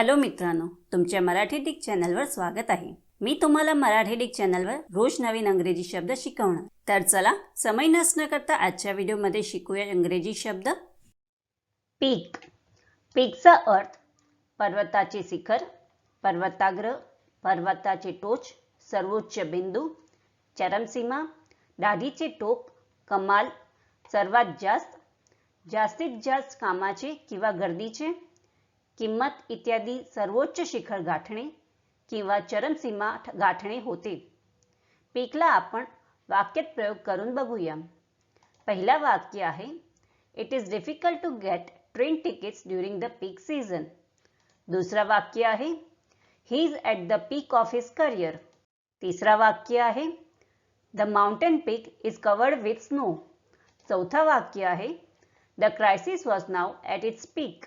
Hello मित्रांनो तुमच्या Marathi Dick चॅनलवर स्वागत आहे. मी तुम्हाला मराठी डिक चॅनलवर रोज नवीन अंग्रेजी शब्द शिकवणार. तर चला समय नसणं करता आजच्या व्हिडिओमध्ये शिकूया इंग्रजी शब्द. पीक. पीकचा अर्थ पर्वताचे शिखर पर्वताग्र पर्वताचे टोच सर्वोच्च बिंदू चरमसीमा दाढीचे टोक कमाल सर्वात जास्त जास्तीत जास्त कामाचे किंवा गर्दीचे किंमत इत्यादी सर्वोच्च शिखर गाठणे किंवा चरमसीमा गाठणे होते. पीकला आपण वाक्यात प्रयोग करून बघूया. पहिला वाक्य आहे it is difficult to get train tickets during the peak season दुसरा वाक्य आहे he is at the peak of his career तिसरा वाक्य आहे the mountain peak is covered with snow चौथा वाक्य आहे the crisis was now at its peak